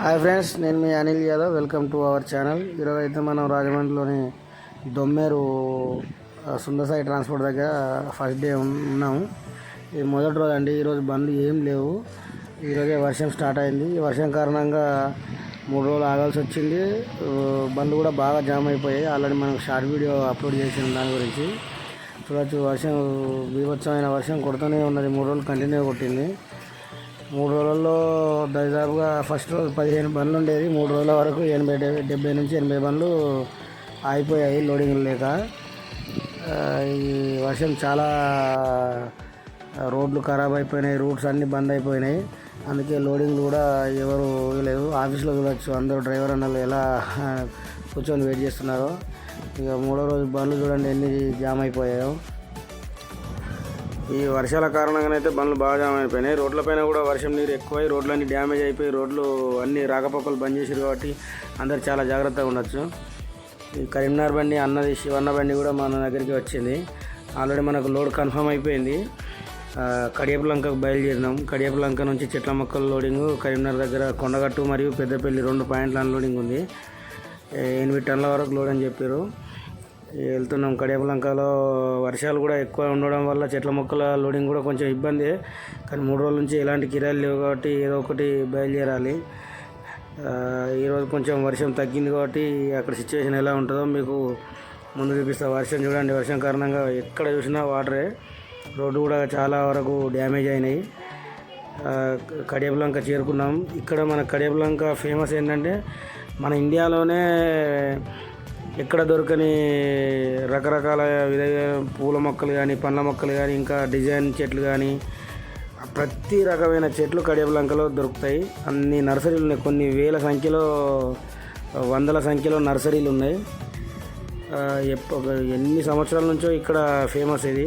Hi friends నేను మీ Anil Yadav. Welcome to our channel. ఈరోజు అయితే మనం రాజమండ్రిలోని దొమ్మేరు సుందరసాయి ట్రాన్స్పోర్ట్ దగ్గర ఫస్ట్ డే ఉన్నాము. ఇది మొదటి రోజు అండి ఈరోజు బండ్లు ఏం లేవు. ఈరోజే వర్షం స్టార్ట్ అయింది. ఈ వర్షం కారణంగా మూడు రోజులు ఆగాల్సి వచ్చింది. బండ్లు కూడా బాగా జామ్ అయిపోయాయి. ఆల్రెడీ మనం షార్ట్ వీడియో అప్లోడ్ చేసిన దాని గురించి. చూడవచ్చు వర్షం బీభత్సమైన వర్షం కొడుతూనే ఉన్నది. మూడు రోజులు కంటిన్యూ కొట్టింది. మూడు రోజుల్లో దాదాపుగా ఫస్ట్ రోజు పదిహేను బండ్లు ఉండేది. మూడు రోజుల వరకు ఎనభై డెబ్బై నుంచి ఎనభై బండ్లు ఆగిపోయాయి లోడింగ్ లేక. ఈ వర్షం చాలా రోడ్లు ఖరాబ్ అయిపోయినాయి. రూట్స్ అన్నీ బంద్ అయిపోయినాయి. అందుకే లోడింగ్లు కూడా ఎవరు లేవు ఆఫీస్లో చూడొచ్చు అందరూ డ్రైవర్ అన్నలు ఎలా కూర్చొని వెయిట్ చేస్తున్నారో. ఇక మూడో రోజు బండ్లు చూడండి ఎన్ని జామ్ అయిపోయాయో. ఈ వర్షాల కారణంగానైతే బండ్లు బాగా జామ్ అయిపోయినాయి. రోడ్లపైన కూడా వర్షం నీరు ఎక్కువై రోడ్లన్నీ డ్యామేజ్ అయిపోయి రోడ్లు అన్ని రాకపోకలు బంద్ చేసారు కాబట్టి అందరు చాలా జాగ్రత్తగా ఉండొచ్చు. ఈ కరీంనగర్ బండి అన్నది శివన్న బండి కూడా మన దగ్గరికి వచ్చింది. ఆల్రెడీ మనకు లోడ్ కన్ఫర్మ్ అయిపోయింది. ఆ, కడియపులంకకు బయలుదేరినాం. కడియపులంక నుంచి చెట్ల మొక్కల లోడింగ్ కరీంనగర్ దగ్గర కొండగట్టు మరియు పెద్దపల్లి రెండు పాయింట్ల అన్లోడింగ్ ఉంది. ఎనిమిది టన్నుల వరకు లోడ్ అని చెప్పారు వెళ్తున్నాం. కడియాపలంకలో వర్షాలు కూడా ఎక్కువ ఉండడం వల్ల చెట్ల మొక్కల లోడింగ్ కూడా కొంచెం ఇబ్బంది. కానీ మూడు రోజుల నుంచి ఎలాంటి కిరాయిలు లేవు కాబట్టి ఏదో ఒకటి బయలుదేరాలి. ఈరోజు కొంచెం వర్షం తగ్గింది కాబట్టి అక్కడ సిచ్యువేషన్ ఎలా ఉంటుందో మీకు ముందు చూపిస్తా. వర్షం చూడండి. వర్షం కారణంగా ఎక్కడ చూసినా వాటరే రోడ్డు కూడా చాలా వరకు డ్యామేజ్ అయినాయి. ఆ, చేరుకున్నాం. ఇక్కడ మన కడియపులంక ఫేమస్ ఏంటంటే మన ఇండియాలోనే ఎక్కడ దొరకని రకరకాల విధ పూల మొక్కలు కానీ పండ్ల మొక్కలు కానీ ఇంకా డిజైన్ చెట్లు కానీ ప్రతి రకమైన చెట్లు కడియబలంకలో దొరుకుతాయి. అన్ని నర్సరీలు ఉన్నాయి. కొన్ని వేల సంఖ్యలో వందల సంఖ్యలో నర్సరీలు ఉన్నాయి. ఎన్ని సంవత్సరాల నుంచో ఇక్కడ ఫేమస్ ఇది.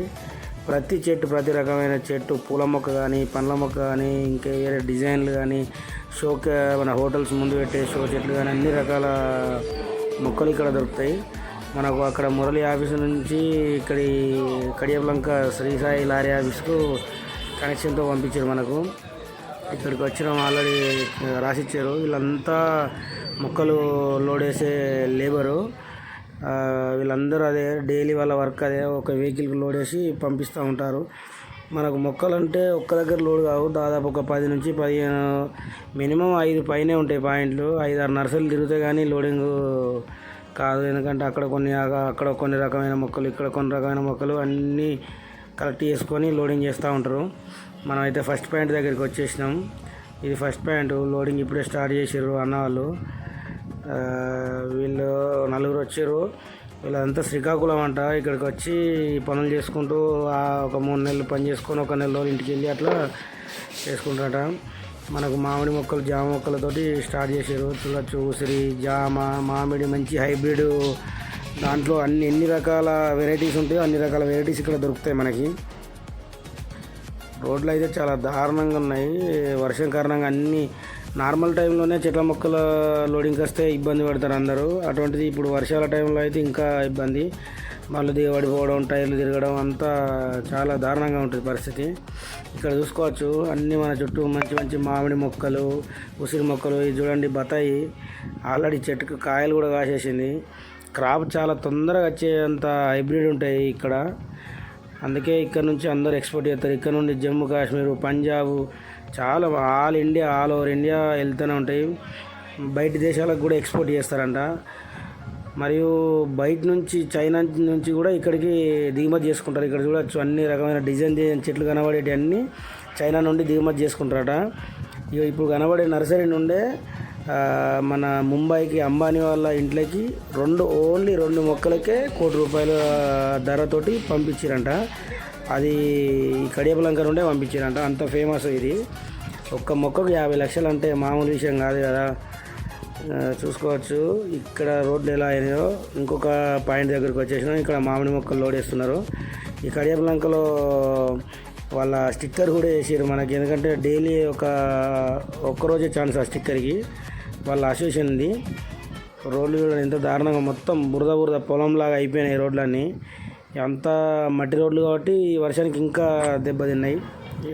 ప్రతి చెట్టు ప్రతి రకమైన చెట్టు పూల మొక్క కానీ పండ్ల మొక్క కానీ ఇంకా వేరే డిజైన్లు కానీ షోక మన హోటల్స్ ముందు పెట్టే షో చెట్లు కానీ అన్ని రకాల మొక్కలు ఇక్కడ దొరుకుతాయి. మనకు అక్కడ మురళి ఆఫీస్ నుంచి ఇక్కడి కడియబలంక శ్రీ సాయి లారీ ఆఫీస్కు కనెక్షన్తో పంపించారు మనకు. ఇక్కడికి వచ్చినాం ఆల్రెడీ రాసిచ్చారు. వీళ్ళంతా మొక్కలు లోడ్ వేసే లేబరు. వీళ్ళందరూ అదే డైలీ వాళ్ళ వర్క్ అదే ఒక వెహికల్కి లోడ్ వేసి పంపిస్తూ ఉంటారు. మనకు మొక్కలు అంటే ఒక్క దగ్గర లోడ్ కావు. దాదాపు ఒక పది నుంచి పదిహేను మినిమం ఐదు పైనే ఉంటాయి పాయింట్లు. ఐదు ఆరు నర్సరీలు తిరిగితే కానీ లోడింగ్ కాదు. ఎందుకంటే అక్కడ కొన్ని అక్కడ కొన్ని రకమైన మొక్కలు ఇక్కడ కొన్ని రకమైన మొక్కలు అన్నీ కలెక్ట్ చేసుకొని లోడింగ్ చేస్తూ ఉంటారు. మనం అయితే ఫస్ట్ పాయింట్ దగ్గరికి వచ్చేసినాం. ఇది ఫస్ట్ పాయింట్. లోడింగ్ ఇప్పుడే స్టార్ట్ చేసారు అన్న వాళ్ళు వీళ్ళు నలుగురు వచ్చారు. వీళ్ళంతా శ్రీకాకుళం అంట. ఇక్కడికి వచ్చి పనులు చేసుకుంటూ ఒక మూడు నెలలు పని చేసుకొని ఒక నెల రోజులు ఇంటికి వెళ్ళి అట్లా చేసుకుంటారట. మనకు మామిడి మొక్కలు జామ మొక్కలతోటి స్టార్ట్ చేశారు. చూడచ్చు ఉసిరి జామ మామిడి మంచి హైబ్రిడ్ దాంట్లో అన్ని ఎన్ని రకాల వెరైటీస్ ఉంటాయో అన్ని రకాల వెరైటీస్ ఇక్కడ దొరుకుతాయి మనకి. రోడ్లు అయితే చాలా దారుణంగా ఉన్నాయి. వర్షం కారణంగా అన్నీ నార్మల్ టైంలోనే చెట్ల మొక్కల లోడింగ్కి వస్తే ఇబ్బంది పడతారు అందరూ. అటువంటిది ఇప్పుడు వర్షాల టైంలో అయితే ఇంకా ఇబ్బంది. మళ్ళీ దిగబడిపోవడం టైర్లు తిరగడం అంతా చాలా దారుణంగా ఉంటుంది పరిస్థితి. ఇక్కడ చూసుకోవచ్చు అన్నీ మన చుట్టూ మంచి మంచి మామిడి మొక్కలు ఉసిరి మొక్కలు ఇది చూడండి బతాయి ఆల్రెడీ చెట్టుకు కాయలు కూడా కాసేసింది. క్రాప్ చాలా తొందరగా వచ్చేంత హైబ్రిడ్ ఉంటాయి ఇక్కడ. అందుకే ఇక్కడ నుంచి అందరూ ఎక్స్పోర్ట్ చేస్తారు. ఇక్కడ నుండి జమ్మూ కాశ్మీర్ పంజాబ్ చాలా all India all over India వెళ్తూనే ఉంటాయి. బయట దేశాలకు కూడా ఎక్స్పోర్ట్ చేస్తారంట. మరియు బయట నుంచి చైనా నుంచి కూడా ఇక్కడికి దిగుమతి చేసుకుంటారు. ఇక్కడ చూడొచ్చు అన్ని రకమైన డిజైన్ డిజైన్ చెట్లు కనబడేటి అన్నీ చైనా నుండి దిగుమతి చేసుకుంటారట. ఇక ఇప్పుడు కనబడే నర్సరీ నుండే మన ముంబైకి అంబానీ వాళ్ళ ఇంట్లోకి రెండు ఓన్లీ రెండు మొక్కలకే కోటి రూపాయల ధరతోటి పంపించారంట. అది ఈ కడియపలంక నుండే పంపించారంట. అంత ఫేమస్ ఇది. ఒక్క మొక్కకు యాభై లక్షలు అంటే మామూలు విషయం కాదు కదా. చూసుకోవచ్చు. ఇక్కడ రోడ్లు ఎలా అయినాయో ఇంకొక పాయింట్ దగ్గరికి వచ్చేసినాం. ఇక్కడ మామిడి మొక్కలు లోడ్ వేస్తున్నారు ఈ కడియపలంకలో వాళ్ళ స్టిక్కర్ కూడా వేసారు మనకి. ఎందుకంటే డైలీ ఒక ఒక్కరోజే ఛాన్స్ ఆ స్టిక్కర్కి. వాళ్ళ అసోసియేషన్ ఉంది రోడ్లు చూడండి ఎంత దారుణంగా మొత్తం బురద బురద పొలంలాగా అయిపోయినాయి రోడ్లన్నీ. అంతా మట్టి రోడ్లు కాబట్టి ఈ వర్షానికి ఇంకా దెబ్బతిన్నాయి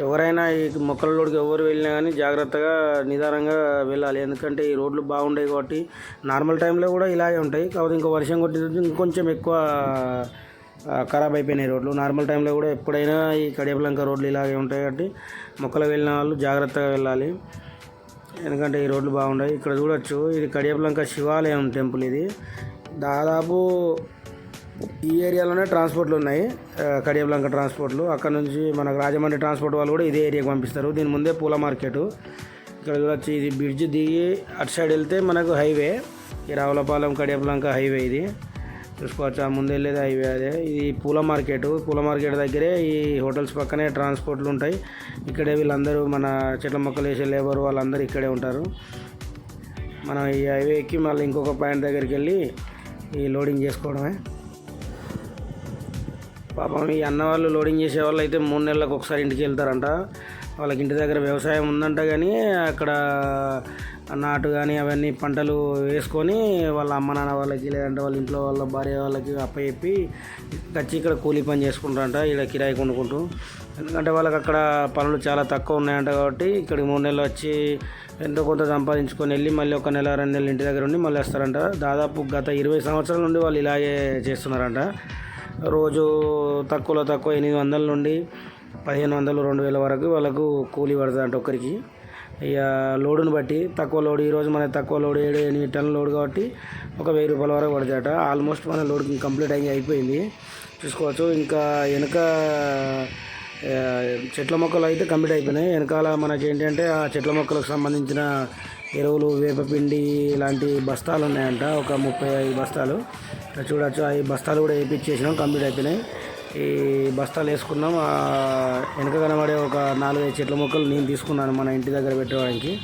ఎవరైనా ఈ మొక్కల రోడ్డుకి ఎవరు వెళ్ళినా కానీ జాగ్రత్తగా నిదానంగా వెళ్ళాలి. ఎందుకంటే ఈ రోడ్లు బాగుంటాయి కాబట్టి నార్మల్ టైంలో కూడా ఇలాగే ఉంటాయి. కాకపోతే ఇంకో వర్షం కొట్టి ఇంకొంచెం ఎక్కువ ఖరాబ్ అయిపోయినాయి రోడ్లు. నార్మల్ టైంలో కూడా ఎప్పుడైనా ఈ కడియపలంక రోడ్లు ఇలాగే ఉంటాయి కాబట్టి మొక్కలు వెళ్ళిన వాళ్ళు జాగ్రత్తగా వెళ్ళాలి. ఎందుకంటే ఈ రోడ్లు బాగున్నాయి ఇక్కడ చూడొచ్చు ఇది కడియపలంక శివాలయం టెంపుల్ ఇది. దాదాపు ఈ ఏరియాలోనే ట్రాన్స్పోర్ట్లు ఉన్నాయి. ఆ, కడియపలంక ట్రాన్స్పోర్ట్లు. అక్కడ నుంచి మనకు రాజమండ్రి ట్రాన్స్పోర్ట్ వాళ్ళు కూడా ఇదే ఏరియాకి పంపిస్తారు. దీని ముందే పూల మార్కెట్. ఇక్కడ చూడొచ్చు ఇది బ్రిడ్జ్ దిగి అటు సైడ్ వెళ్తే మనకు హైవే. ఈ రావులపాలెం కడియపలంక హైవే ఇది. చూసుకోవచ్చు? ఆ ముందు వెళ్ళేది హైవే అదే. ఇది పూల మార్కెట్. పూల మార్కెట్ దగ్గరే ఈ హోటల్స్ పక్కనే ట్రాన్స్పోర్ట్లు ఉంటాయి. ఇక్కడే వీళ్ళందరూ మన చెట్ల మొక్కలు వేసే లేబర్ వాళ్ళందరూ ఇక్కడే ఉంటారు. మనం ఈ హైవే ఎక్కి మళ్ళీ ఇంకొక పాయింట్ దగ్గరికి వెళ్ళి ఈ లోడింగ్ చేసుకోవడమే. పాపం ఈ అన్న వాళ్ళు లోడింగ్ చేసే వాళ్ళు అయితే మూడు నెలలకు ఒకసారి ఇంటికి వెళ్తారంట. వాళ్ళకి ఇంటి దగ్గర వ్యవసాయం ఉందంట కానీ అక్కడ నాటు కానీ అవన్నీ పంటలు వేసుకొని వాళ్ళ అమ్మ నాన్న వాళ్ళకి లేదంటే వాళ్ళ ఇంట్లో వాళ్ళ భార్య వాళ్ళకి అప్పచెప్పి వచ్చి ఇక్కడ కూలీ పని చేసుకుంటారంట ఇక్కడ కిరాయి కొనుక్కుంటూ. ఎందుకంటే వాళ్ళకి అక్కడ పనులు చాలా తక్కువ ఉన్నాయంట కాబట్టి ఇక్కడికి మూడు నెలలు వచ్చి ఎంతో కొంత సంపాదించుకొని వెళ్ళి మళ్ళీ ఒక నెల రెండు నెలలు ఇంటి దగ్గర ఉండి మళ్ళీ వస్తారంట. దాదాపు గత ఇరవై సంవత్సరాల నుండి వాళ్ళు ఇలాగే చేస్తున్నారంట. రోజు తక్కువలో తక్కువ ఎనిమిది వందల నుండి పదిహేను వందలు రెండు వేల వరకు వాళ్ళకు కూలీ అంటే ఒకరికి ఇక లోడుని బట్టి తక్కువ లోడ్ ఈరోజు మన తక్కువ లోడ్ ఏడు ఎనిమిది టన్నుల లోడ్ కాబట్టి ఒక వెయ్యి రూపాయల వరకు పడతాయట ఆల్మోస్ట్ మన లోడ్ కంప్లీట్ అయ్యి అయిపోయింది. చూసుకోవచ్చు ఇంకా వెనుక చెట్ల మొక్కలు అయితే కంప్లీట్ అయిపోయినాయి. వెనకాల మనకి ఏంటంటే ఆ చెట్ల మొక్కలకు సంబంధించిన ఎరువులు వేపపిండి ఇలాంటి బస్తాలు ఉన్నాయంట. ఒక ముప్పై ఐదు బస్తాలు. చూడొచ్చు ఆ బస్తాలు కూడా వేయించేసినాం కంప్లీట్ అయిపోయినాయి. ఈ బస్తాలు వేసుకున్నాం. వెనక కనబడే ఒక నాలుగైదు చెట్ల మొక్కలు నేను తీసుకున్నాను మన ఇంటి దగ్గర పెట్టడానికి.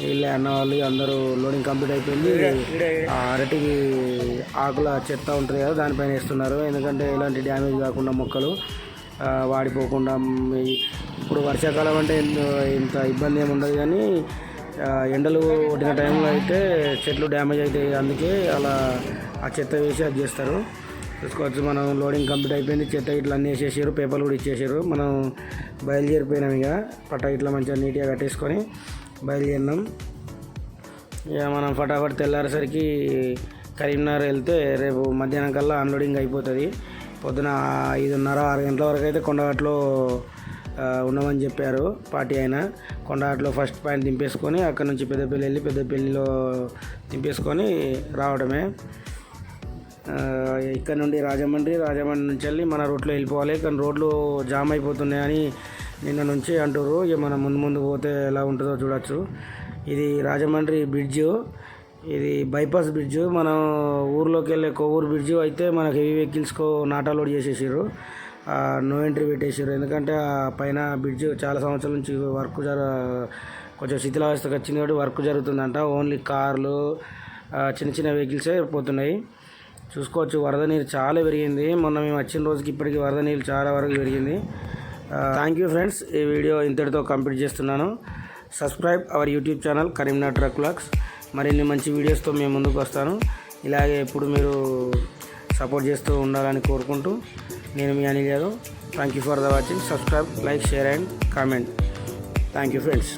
వీళ్ళే అన్న వాళ్ళు అందరూ లోడింగ్ కంప్లీట్ అయిపోయింది. ఆ అరటికి ఆకుల చెత్త ఉంటుంది కదా దానిపైన వేస్తున్నారు. ఎందుకంటే ఎలాంటి డ్యామేజ్ కాకుండా మొక్కలు వాడిపోకుండా ఇప్పుడు వర్షాకాలం అంటే ఇంత- ఇబ్బంది ఏమి ఉండదు కానీ ఎండలు కొట్టిన టైంలో అయితే చెట్లు డ్యామేజ్ అవుతాయి. అందుకే అలా ఆ చెత్త వేసి అది చేస్తారు. చూసుకోవచ్చు మనం లోడింగ్ కంప్లీట్ అయిపోయింది. చెత్త ఇట్లా అన్నీ వేసేసారు పేపర్లు కూడా ఇచ్చేసారు మనం బయలుదేరిపోయినాం ఇక. పట్ట ఇట్లా మంచిగా నీట్గా కట్టేసుకొని బయలుదేరినాం. ఇక మనం ఫటాఫట్ తెల్లారేసరికి కరీంనగర్ వెళ్తే రేపు మధ్యాహ్నం కల్లా అన్లోడింగ్ అయిపోతుంది. పొద్దున ఐదున్నర ఆరు గంటల వరకు అయితే కొండగట్లో ఉన్నామని ఉండమని చెప్పారు పార్టీ ఆయన. కొండగట్లో ఫస్ట్ పాయింట్ దింపేసుకొని అక్కడ నుంచి పెద్దపల్లి వెళ్ళి పెద్దపల్లిలో దింపేసుకొని రావడమే. ఇక్కడ నుండి రాజమండ్రి రాజమండ్రి నుంచి వెళ్ళి మన రోడ్లో వెళ్ళిపోవాలి. కానీ రోడ్లు జామ్ అయిపోతున్నాయని నిన్న నుంచి అంటారు ఇక మనం ముందు ముందు పోతే ఎలా ఉంటుందో చూడొచ్చు. ఇది రాజమండ్రి బ్రిడ్జ్. ఇది బైపాస్ బ్రిడ్జ్. మనం ఊర్లోకి వెళ్ళే కొవ్వూరు బ్రిడ్జ్ అయితే మనకి హెవీ వెహికల్స్కో నాటా లోడ్ చేసేసారు నో ఎంట్రీ పెట్టేసారు ఎందుకంటే ఆ పైన బ్రిడ్జ్ చాలా సంవత్సరాల నుంచి వర్క్ జర కొంచెం శిథిలావస్థకు వచ్చింది కాబట్టి వర్క్ జరుగుతుందంట. ఓన్లీ కార్లు చిన్న చిన్న వెహికల్సే పోతున్నాయి. చూసుకోవచ్చు. వరద నీరు చాలా పెరిగింది. మొన్న మేము వచ్చిన రోజుకి ఇప్పటికి వరద నీరు చాలా వరకు పెరిగింది. థ్యాంక్ యూ ఫ్రెండ్స్ ఈ వీడియో ఇంతటితో కంప్లీట్ చేస్తున్నాను. Subscribe our YouTube channel Karimnagar truck vlogs మరిన్ని మంచి వీడియోస్తో మేము ముందుకు వస్తాను. ఇలాగే ఎప్పుడు మీరు సపోర్ట్ చేస్తూ ఉండాలని కోరుకుంటూ నేను మీ Anil Yadav. Thank you for the watching subscribe like share and comment thank you friends